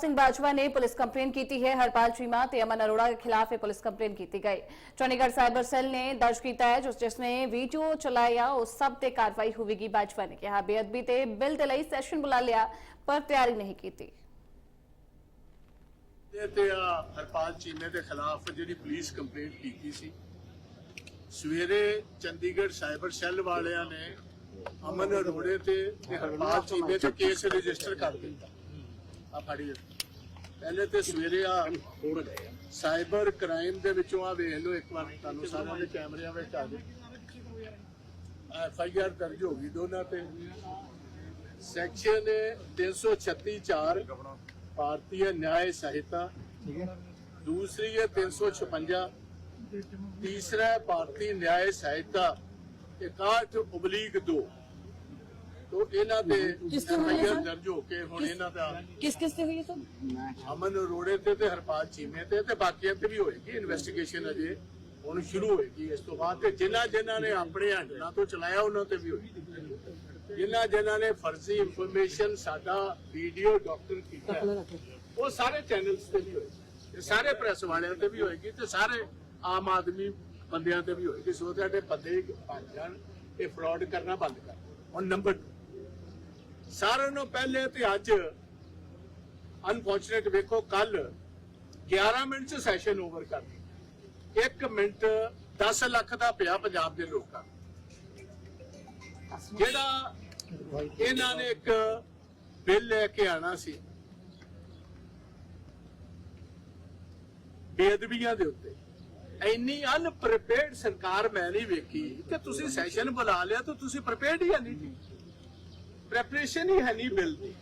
ਸਿੰਘ ਬਾਜਵਾ ਨੇ police complaint ਕੀਤੀ ਹੈ ਹਰਪਾਲ ਚੀਮਾ ਤੇ ਅਮਨ ਅਰੋੜਾ ਦੇ ਖਿਲਾਫ ਇਹ ਪੁਲਿਸ ਕੰਪਲੇਨ ਕੀਤੀ ਗਈ ਚੰਡੀਗੜ੍ਹ ਸਾਈਬਰ ਸੈੱਲ ਨੇ ਦਰਜ ਕੀਤਾ ਹੈ ਜਿਸ ਜਿਸ ਨੇ ਵੀਡੀਓ ਚਲਾਇਆ ਉਸ ਸਭ ਤੇ ਕਾਰਵਾਈ ਹੋਵੇਗੀ ਬਾਜਵਾ ਨੇ ਕਿਹਾ ਬੇਅਦਬੀ ਤੇ ਬਿੱਲ ਦੇ ਲਈ ਸੈਸ਼ਨ ਬੁਲਾ ਲਿਆ ਪਰ ਤਿਆਰੀ ਨਹੀਂ ਕੀਤੀ ਇਹ ਤੇ ਆ ਹਰਪਾਲ ਚੀਮੇ ਦੇ ਖਿਲਾਫ ਜਿਹੜੀ ਪੁਲਿਸ ਕੰਪਲੇਂਟ ਕੀਤੀ ਸੀ ਸਵੇਰੇ ਚੰਡੀਗੜ੍ਹ ਸਾਈਬਰ ਸੈੱਲ ਵਾਲਿਆਂ ਨੇ ਅਮਨ ਅਰੋੜੇ ਪਹਿਲੇ ਤੇ ਸਵੇਰੇ ਆ ਹੋਣ ਗਏ ਸਾਈਬਰ ਕ੍ਰਾਈਮ ਦੇ ਵਿੱਚੋਂ ਆ ਵੇਖ ਲਓ ਇੱਕ ਵਾਰ ਤੁਹਾਨੂੰ ਸਾਰਿਆਂ ਦੇ ਕੈਮਰਿਆਂ ਵਿੱਚ ਆ ਜੇ ਐਫ ਆਈ ਆਰ ਦਰਜ ਹੋ ਗਈ ਦੋਨਾਂ ਤੇ। ਸੈਕਸ਼ਨ 336 ਭਾਰਤੀ ਨਿਆਂ ਸਹਾਇਤਾ ਠੀਕ ਹੈ। ਦੂਸਰੀ ਹੈ 356 ਤੀਸਰਾ ਭਾਰਤੀ ਨਿਆਇ ਸਹਾਇਤਾ 61 ਉਬਲੀਕ 2 ਇਹਨਾਂ ਦੇ ਕਿਸ ਤੇ ਹੋਈ ਹੈ ਐਫਆਈਆਰ ਸਰ? ਦਰਜ ਹੋ ਕੇ ਹੁਣ ਇਹਨਾਂ ਦਾ ਕਿਸ ਕਿਸ ਤੇ ਹੋਈ ਹੈ ਸਰ? ਅਮਨ ਅਰੋੜੇ ਤੇ ਤੇ ਹਰਪਾਲ ਚੀਮੇ ਤੇ ਤੇ ਬਾਕੀਆਂ ਤੇ ਵੀ ਹੋਏਗੀ ਇਨਵੈਸਟੀਗੇਸ਼ਨ ਅਜੇ। ਹੁਣ ਸ਼ੁਰੂ ਹੋਏਗੀ। ਇਸ ਤੋਂ ਬਾਅਦ ਤੇ ਜਿਨ੍ਹਾਂ ਜਿਨ੍ਹਾਂ ਨੇ ਆਪਣੇ ਹੈਂਡਲਾਂ ਤੋਂ ਚਲਾਇਆ ਉਹਨਾਂ ਤੇ ਵੀ ਹੋਏਗੀ। ਜਿਨ੍ਹਾਂ ਜਿਨ੍ਹਾਂ ਨੇ ਫਰਜ਼ੀ ਇਨਫੋਰਮੇਸ਼ਨ ਸਾਡਾ ਵੀਡੀਓ ਡਾਕਟਰ ਕੀਤਾ ਹੈ, ਉਹ ਸਾਰੇ ਚੈਨਲਸ ਤੇ ਵੀ ਹੋਏਗੀ। ਤੇ ਸਾਰੇ ਪ੍ਰੈਸ ਵਾਲਿਆਂ ਤੇ ਵੀ ਹੋਏਗੀ ਤੇ ਸਾਰੇ ਆਮ ਆਦਮੀ ਬੰਦਿਆਂ ਤੇ ਵੀ ਹੋਏਗੀ। ਸੋ ਤੁਹਾਡੇ ਬੰਦੇ ਭੱਜ ਜਾਣ ਇਹ ਫਰਾਡ ਕਰਨਾ ਬੰਦ ਕਰ। ਔਰ ਨੰਬਰ 2 ਸਾਰਿਆਂ ਨੂੰ ਪਹਿਲੇ ਤੇ ਅੱਜ ਅਨਫੋਰਚੂਨੇਟ ਵੇਖੋ ਕੱਲ 11 ਮਿੰਟ ਚ ਸੈਸ਼ਨ ਓਵਰ ਕਰ ਦਿੱਤਾ। 1 ਮਿੰਟ 10 ਲੱਖ ਦਾ ਪਿਆ ਪੰਜਾਬ ਦੇ ਲੋਕਾਂ ਜਿਹੜਾ ਇਹਨਾਂ ਨੇ ਇੱਕ ਬਿੱਲ ਲੈ ਕੇ ਆਣਾ ਸੀ, ਬੇਅਦਬੀਆਂ ਦੇ ਉੱਤੇ। ਇੰਨੀ ਅਨਪ੍ਰਿਪੇਅਰਡ ਸਰਕਾਰ ਮੈਂ ਨਹੀਂ ਵੇਖੀ ਕਿ ਤੁਸੀਂ ਸੈਸ਼ਨ ਬੁਲਾ ਲਿਆ ਤਾਂ ਤੁਸੀਂ ਪ੍ਰਿਪੇਅਰਡ ਹੀ ਨਹੀਂ। ਜੀ ਪ੍ਰੈਪਰੇਸ਼ਨ ਹੀ ਹੈ ਨਹੀਂ ਬਿੱਲ ਦੀ।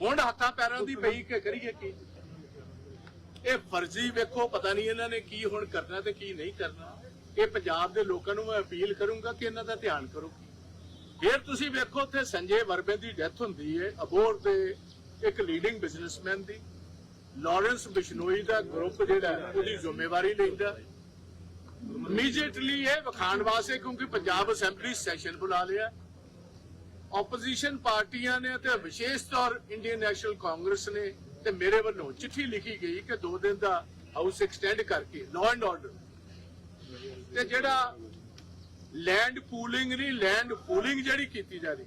ਹੁਣ ਹੱਥਾਂ ਪੈਰਾਂ ਦੀ ਪਈ ਕਿ ਕਰੀਏ ਕੀ? ਇਹ ਫਰਜ਼ੀ ਵੇਖੋ, ਪਤਾ ਨਹੀਂ ਇਹਨਾਂ ਨੇ ਕੀ ਹੁਣ ਕਰਨਾ ਤੇ ਕੀ ਨਹੀਂ ਕਰਨਾ। ਇਹ ਪੰਜਾਬ ਦੇ ਲੋਕਾਂ ਨੂੰ ਮੈਂ ਅਪੀਲ ਕਰੂੰਗਾ ਕਿ ਇਹਨਾਂ ਦਾ ਧਿਆਨ ਕਰੋ। ਫਿਰ ਤੁਸੀਂ ਵੇਖੋ, ਉੱਥੇ ਸੰਜੇ ਵਰਬੇ ਦੀ ਡੈਥ ਹੁੰਦੀ ਹੈ ਅਬੋਰ ਦੇ ਇੱਕ ਲੀਡਿੰਗ ਬਿਜ਼ਨਸਮੈਨ ਦੀ। ਲਾਰੈਂਸ ਬਿਸ਼ਨੋਈ ਦਾ ਗਰੁੱਪ ਜਿਹੜਾ, ਉਹਦੀ ਜ਼ਿੰਮੇਵਾਰੀ ਲੈਂਦਾ। ਇਮੀਡੀਏਟਲੀ ਇਹ ਵਿਖਾਣ ਵਾਸਤੇ, ਕਿਉਂਕਿ ਪੰਜਾਬ ਅਸੈਂਬਲੀ ਸੈਸ਼ਨ ਬੁਲਾ ਲਿਆ। ਆਪੋਜੀਸ਼ਨ ਪਾਰਟੀਆਂ ਨੇ ਤੇ ਵਿਸ਼ੇਸ਼ ਤੌਰ ਇੰਡੀਅਨ ਨੈਸ਼ਨਲ ਕਾਂਗਰਸ ਨੇ ਤੇ ਮੇਰੇ ਵੱਲੋਂ ਚਿੱਠੀ ਲਿਖੀ ਗਈ ਕਿ 2 ਦਿਨ ਦਾ ਹਾਊਸ ਐਕਸਟੈਂਡ ਕਰਕੇ ਲਾਅ ਐਂਡ ਆਰਡਰ ਤੇ ਜਿਹੜਾ ਲੈਂਡ ਪੂਲਿੰਗ ਨਹੀਂ ਲੈਂਡ ਪੂਲਿੰਗ ਜਿਹੜੀ ਕੀਤੀ ਜਾ ਰਹੀ